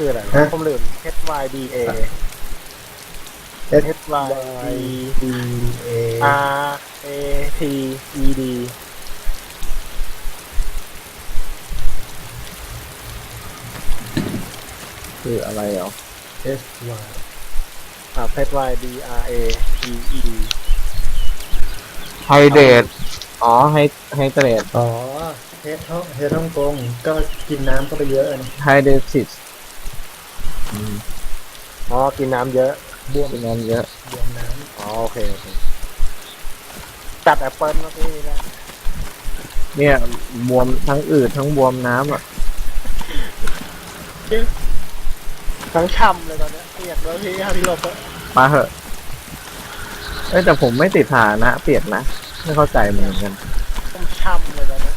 คืออะไรฮะผมลืม H Y D A S H Y Y D D A R A T E D คืออะไรเหรอ S Y ครับ H Y D R A T E D ไฮเดรตอ๋อ ไฮไฮเดรตอ๋อเฮดฮ่องเฮดฮ่องกงก็กินน้ำเข้าไปเยอะนะไฮเดรติส อ๋อ กินน้ำเยอะ บวมเป็นงานเยอะ บวมน้อ๋อโอเคโอเคจัดแอปเปิลมาพี่นะเนี่ยบวมทั้งอืดทั้งบวมน้ำอะ ทั้งช่ำเลยตอนเนี้ยเปียกแล้วพี่ฮาพี่หลบอะมาเหอะเอ้ยแต่ผมไม่ติดฐานะ เปียกนะ ไม่เข้าใจเหมือนกัน ต้องช่ำเลยตอนเนี้ย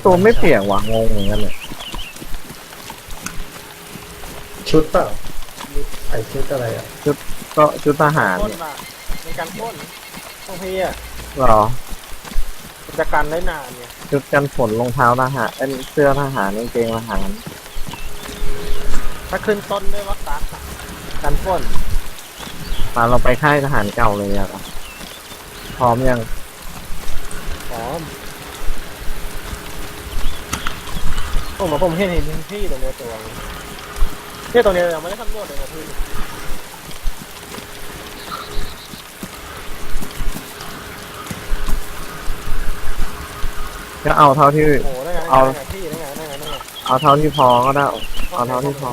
ำตัวไม่เปียกว่ะงงเหมือนกันเลย ชุดเปล่าใส่ชุดอะไรอะก็ชุดทหารพ่นเนี่ยมาในการพ่นพวกพี่อะหรอ มันจะกันได้นานเนี่ยชุดกันฝนรองเท้าทหารเอ้ยเสื้อทหารกางเกงทหาร ถ้าขึ้นต้นด้วยวัคซักอะกันพ่นมาเราไปค่ายทหารเก่าเลยอะพร้อมยังหอมผมว่าผมเห็นเห็นพี่ตรงเนี้ยตัว เนี่ยตรงเนี้ยยังไม่ได้สำรวจเลยนะพี่ก็เอาเท่าที่ โอ้โหได้ไงเอาได้ไงพี่ได้ไงได้ไงได้ไงเอาเท่าที่พอก็ได้ เอาเท่าที่พอ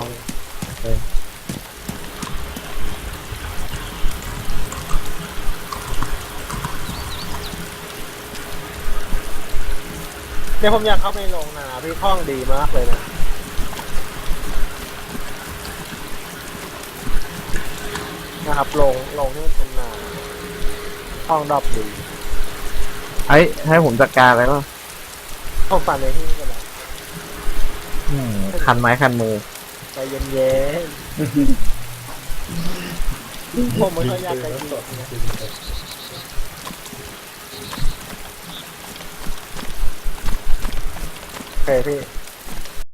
เดี๋ยวผมอยากเข้าไปลงนาพี่คล่องดีมากเลยนะ นะครับ ลง ลงนี่มันเป็นนาคล่องดอบดีไอ้ยให้ผมจัดการอะไรป่ะผมฝันในที่นี่ก็ได้อืมคันไม้คันมือใจเย็นๆผมไม่ค่อยอยากใจดีแบบเนี้ยโอเคพี่